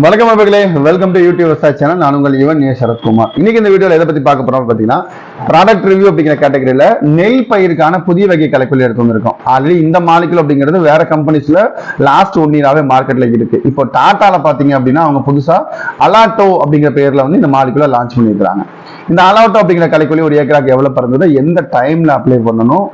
வணக்கம் நண்பர்களே welcome to YouTube விவசாய சேனல் நான் உங்கள் இவன் ஏ. சரத்குமார். இன்னைக்கு இந்த வீடியோல எதை பத்தி பார்க்க போறோம் பார்த்தீங்கன்னா ப்ராடக்ட் ரிவ்யூ அப்படிங்கிற கேட்டகரியில நெல் பயிருக்கான புதிய வகை கலைக்குள்ளி எடுத்து வந்திருக்கோம். ஆல்ரெடி இந்த மாலிகுல் அப்படிங்கிறது வேற கம்பெனிஸ்ல லாஸ்ட் ஒன் இயராகவே மார்க்கெட்ல இருக்கு. இப்போ டாட்டால பாத்தீங்க அப்படின்னா அவங்க புதுசா அலாட்டோ அப்படிங்கிற பேர்ல வந்து இந்த மாலிகுல லான்ச் பண்ணிருக்காங்க இந்த அலாட்டோ அப்படிங்கிற கலைக்குள்ளே ஒரு ஏக்கராக்கு எவ்வளவு பிறந்தது எந்த டைம்ல அப்ளை பண்ணணும்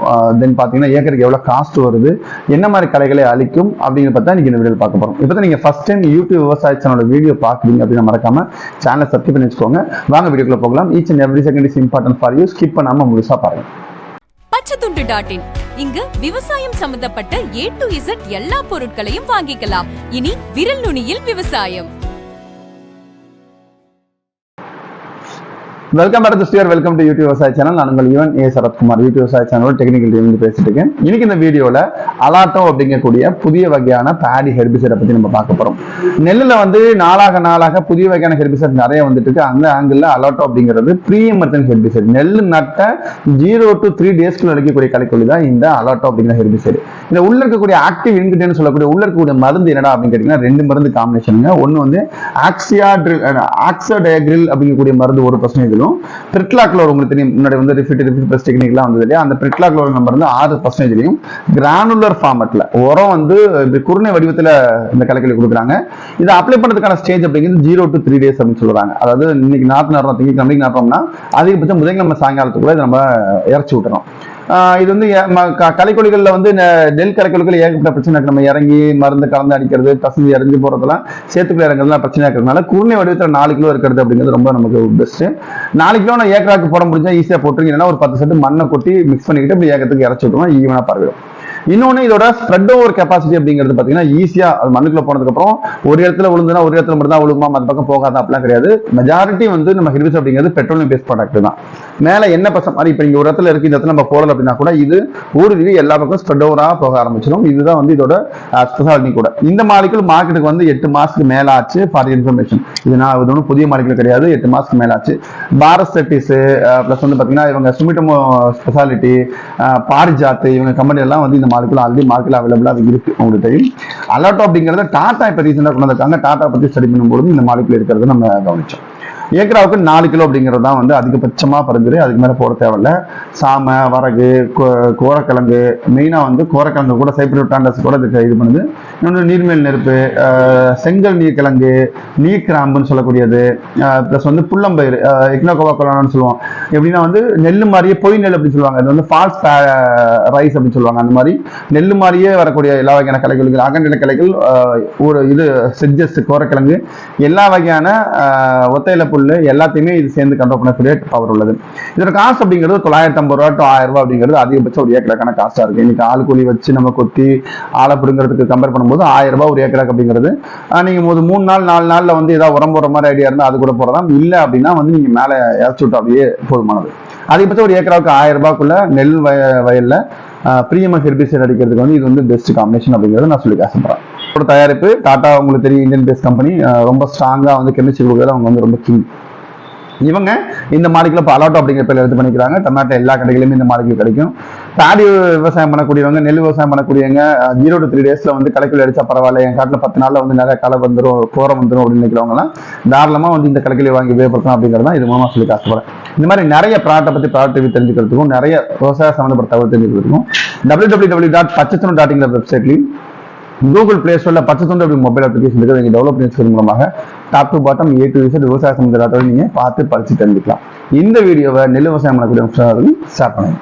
தென் பாத்தீங்கன்னா ஏக்கருக்கு எவ்வளவு காஸ்ட் வருது என்ன மாதிரி கலைகளை அளிக்கும் அப்படிங்கிற பார்த்தா இன்னைக்கு இந்த வீடியோ பார்க்க போறோம். இப்போ நீங்க ஃபர்ஸ்ட் டைம் யூடியூப் விவசாய சேனலோட வீடியோ பார்க்குறீங்க அப்படின்னு மறக்காம சேனலை சப்ஸ்கிரைப் பண்ணி வச்சுக்கோங்க. வாங்க வீடியோக்குள்ள போகலாம். Each and every second is important for you skip பண்ணாம முழுசா பாருங்க. பச்சைத்துண்டு டாட் இன் இங்கு விவசாயம் சம்பந்தப்பட்ட ஏ டு இசட் எல்லா பொருட்களையும் வாங்கிக்கலாம். இனி விரல் நுனியில் விவசாயம். Welcome back to steer welcome to YouTube விவசாய சேனல் நான் உங்கள் யுவன் ஏ சரத்குமார் யூடியூப் விவசாய சேனலோட டெக்னிக்கல் டீம் பேசிட்டு இருக்கேன். இன்னைக்கு இந்த வீடியோல அலாட்டோ அப்படிங்கக்கூடிய புதிய வகையான பேடி ஹெர்பிசைடை பத்தி நம்ம பார்க்க போறோம். நெல்லுல வந்து நாளாக நாளாக புதிய வகையான ஹெர்பிசைட் நிறைய வந்துட்டு இருக்கு. அந்த ஆங்கிள் அலாட்டோ அப்படிங்கிறது ப்ரீஎமர்ஜென்ட் ஹெர்பிசைட் நெல் நட்ட ஜீரோ டு த்ரீ டேஸ்க்குள்ள அடிக்கக்கூடிய கலைக்கொல்லி தான் இந்த அலாட்டோ அப்படிங்கிற ஹெர்பிசைடு இந்த உள்ள இருக்கக்கூடிய ஆக்டிவ் இன்கிரியன்ட் சொல்லக்கூடிய உள்ள இருக்கக்கூடிய மருந்து என்னடா அப்படின்னு கேட்டீங்கன்னா ரெண்டு மருந்து காம்பினேஷனுங்க ஒன்னு வந்து ஆக்சியா ட்ரில் ஆக்சோடயக்ரில் அப்படிங்கக்கூடிய மருந்து ஒரு பர்சன்டேஜிலும் பிரிட்லாக்லோர் உங்களுக்கு தெரியும். முன்னாடி வந்து ரிஃபிட் ரிஃபிட் பெஸ்ட் டெக்னிக்லாம் வந்தது இல்லையா? அந்த பிரிட்லாக்லோர் நம்பர் வந்து ஆறு பர்சன்டேஜ்லையும் கிரானுலர் ஃபார்மட்ல உரம் வந்து இப்படி குருணை வடிவத்தில் இந்த கலைக்கொல்லி கொடுக்குறாங்க. இதை அப்ளை பண்ணுறதுக்கான ஸ்டேஜ் அப்படிங்கிறது ஜீரோ டு த்ரீ டேஸ் அப்படின்னு சொல்றாங்க அதாவது இன்னைக்கு நாற்று நடுறோம் திங்கக்கிழமைக்கு நடுறோம்னா அதிகபட்சம் புதன்கிழமை சாயங்காலத்துக்குள்ள இதை நம்ம இறச்சி விட்டுறோம். இது வந்து ஏ- வந்து நெல் களைக்கொல்லிகள் ஏகப்பட்ட பிரச்சனை இருக்கு நம்ம இறங்கி மருந்து கலந்து அடிக்கிறது பசங்க இறங்கி போறதெல்லாம் சேத்துக்குள்ள இறங்குறதுலாம் பிரச்சனை இருக்கிறதுனால குருணை வடிவத்தில் நாலு கிலோ இருக்கிறது அப்படிங்கிறது ரொம்ப நமக்கு பெஸ்ட் நாலு கிலோ நான் ஏக்கராக்கு போட முடிஞ்சா ஈஸியாக போட்டுருங்க. ஒரு பத்து செட்டு மண்ணை கொட்டி மிக்ஸ் பண்ணிக்கிட்டு இப்படி ஏக்கத்துக்கு இறச்சி விட்டுருவோம் ஈவனாக பரவிடும். இன்னொன்னு இதோட ஸ்ப்ரெட் ஓவர் கெப்பாசிட்டி அப்படிங்கிறது பார்த்தீங்கன்னா ஈஸியாக அது மண்ணுக்குள்ள போனதுக்கப்புறம் ஒரு இடத்துல விழுந்துனா ஒரு இடத்துல மட்டும் தான் விழுமா மற்ற பக்கம் போகாத? அப்படிலாம் கிடையாது. மெஜாரிட்டி வந்து நம்ம ஹிர்விஸ் அப்படிங்கிறது பெட்ரோலியம் பேஸ்ட் ப்ராடக்ட் தான். மேல என்ன பசம் மாதிரி இப்போ இங்க ஒரு இடத்துல இருக்கு இந்த இடத்துல நம்ம போடல அப்படின்னா கூட இது ஊடுருவி எல்லா பக்கம் ஸ்ப்ரெட் ஓவரா போக ஆரம்பிச்சிடும். இதுதான் வந்து இதோட ஸ்பெஷாலிட்டி கூட. இந்த மாலிகுல் மார்க்கெட்டுக்கு வந்து எட்டு மாசத்துக்கு மேல ஆச்சு ஃபார் இன்ஃபர்மேஷன் இது நான் இது ஒன்றும் புதிய மாலிகுல் கிடையாது எட்டு மாசத்துக்கு மேல ஆச்சு பாரத் செட்டிஸ் ப்ளஸ் வந்து பாத்தீங்கன்னா இவங்க சுமிட்டமோ ஸ்பெஷாலிட்டி பாரிஜாத் இவங்க கம்பெனி எல்லாம் வந்து இந்த மாலிகுல் ஆல்ரெடி மார்க்கெட் அவைலபிளாக இருக்கு உங்களுக்கு தெரியும் அலாட்டோ அப்படிங்கிறத டாடா இப்போ ரீசெண்டாக கொண்டு வந்திருக்காங்க. டாடா பத்தி ஸ்டடி பண்ணும்போது இந்த மாலிகுல் இருக்கிறத நம்ம கவனிச்சோம். ஏக்கராவுக்கு நாலு கிலோ அப்படிங்கிறது தான் வந்து அதிகபட்சமாக பரிந்துரை. அதுக்கு மேலே போட தேவையில்ல. சாமை வரகு கோ- கோரக்கிழங்கு மெயினாக வந்து கோரக்கிழங்கு கூட சைப்ரோட்டாண்டஸ் கூட இதுக்கு இது பண்ணுது. இன்னொன்று நீர்மேல் நெருப்பு செங்கல் நீர்க்கிழங்கு நீர் கிராம்புன்னு சொல்லக்கூடியது. ப்ளஸ் வந்து புள்ளம்பயிர் எக்னோகோவாக்கலான்னு சொல்லுவோம். எப்படின்னா வந்து நெல் மாதிரியே பொய் நெல் அப்படின்னு சொல்லுவாங்க. அது வந்து ஃபால்ஸ் ரைஸ் அப்படின்னு சொல்லுவாங்க. அந்த மாதிரி நெல் மாதிரியே வரக்கூடிய எல்லா வகையான கலைகள் அகண்டில கலைகள் ஒரு இது செஜஸ் கோரக்கிழங்கு எல்லா வகையான ஒத்தையில புல்லு எல்லாத்தையுமே இது சேர்ந்து கண்ட்ரோல் பண்ணக்கூடிய பவர் உள்ளது. இதோட காசு அப்படிங்கிறது தொள்ளாயிரத்தி ஐம்பது ரூபா டு ஆயிரம் ரூபா அப்படிங்கிறது அதிகபட்சம் ஒரு ஏக்கருக்கான காஸ்டா இருக்கு. இன்னைக்கு ஆள் கூலி வச்சு நம்ம கொத்தி ஆளை பிடுங்கிறதுக்கு கம்பேர் பண்ணும்போது ஆயிரம் ரூபாய் ஒரு ஏக்கராக்கு அப்படிங்கிறது நீங்க ஒரு மூணு நாள் நாலு நாள்ல வந்து ஏதாவது உரம் போடுற மாதிரி ஐடியா இருந்தா அது கூட போடலாம். இல்ல அப்படின்னா வந்து நீங்க மேல இறச்சி விட்டு அப்படியே போதுமானது. அதிகபட்சம் ஒரு ஏக்கராவுக்கு ஆயிரம் ரூபாய்க்குள்ள நெல் வய வயல்ல பிரியம ஹெர்பிசைட் அடிக்கிறதுக்கு வந்து இது வந்து பெஸ்ட் காம்பினேஷன் அப்படிங்கிறத நான் சொல்லி ஆசைப்படுறேன். ஒரு தயாரிப்பு டாடா உங்களுக்கு தெரியும் இந்தியன் பேஸ் கம்பெனி ரொம்ப ஸ்ட்ராங்கா வந்து கெமிஸ்ட்ரி கொடுக்குறது அவங்க வந்து ரொம்ப கிங் இவங்க இந்த மாடிக்கில் இப்போ அலாட்டோ அப்படிங்கிற பேர் எடுத்து பண்ணிக்கிறாங்க. தமிழ்நாட்டில் எல்லா கடைகளிலுமே இந்த மாடிக்கு கிடைக்கும். பேடி விவசாயம் பண்ணக்கூடியவங்க நெல் விவசாயம் பண்ணக்கூடியவங்க ஜீரோ டு த்ரீ டேஸ்ல வந்து கலைக்குள்ள அடிச்சா பரவாயில்ல. என் காட்டில் பத்து நாள்ல வந்து நிறைய களை வந்துடும் கோரம் வந்துடும் அப்படின்னு நினைக்கிறவங்கலாம் தாராளமா வந்து இந்த கடைக்கிலே வாங்கி உபயோகப்படுத்தணும் அப்படிங்கிறது தான் இது மூலமாக சொல்லி காசுப்படுறேன் இந்த மாதிரி நிறைய ப்ராடக்ட்டை பத்தி ப்ராடக்ட் ரிவ்யூ தெரிஞ்சுக்கிறதுக்கும் நிறைய விவசாய சம்மந்தப்பட்ட தகவல் தெரிஞ்சுக்கிறதுக்கும் W W W dot Pachathanam dot இங்கிற வெப்சைட்லையும் கூகுள் பிளே ஸ்டோரில் பச்சை தொண்டு அப்படி மொபைல் அப்ளிகேஷன் இருக்குது. நீங்கள் டெவலப் பண்ணி மூலமாக top to bottom A to விசட் விவசாய சம்பந்தப்பட்ட நீங்க பார்த்து படிச்சு தெரிஞ்சுக்கலாம் இந்த வீடியோவை நெல் விவசாயம் பண்ணக்கூடிய ஷேர் பண்ணுங்க.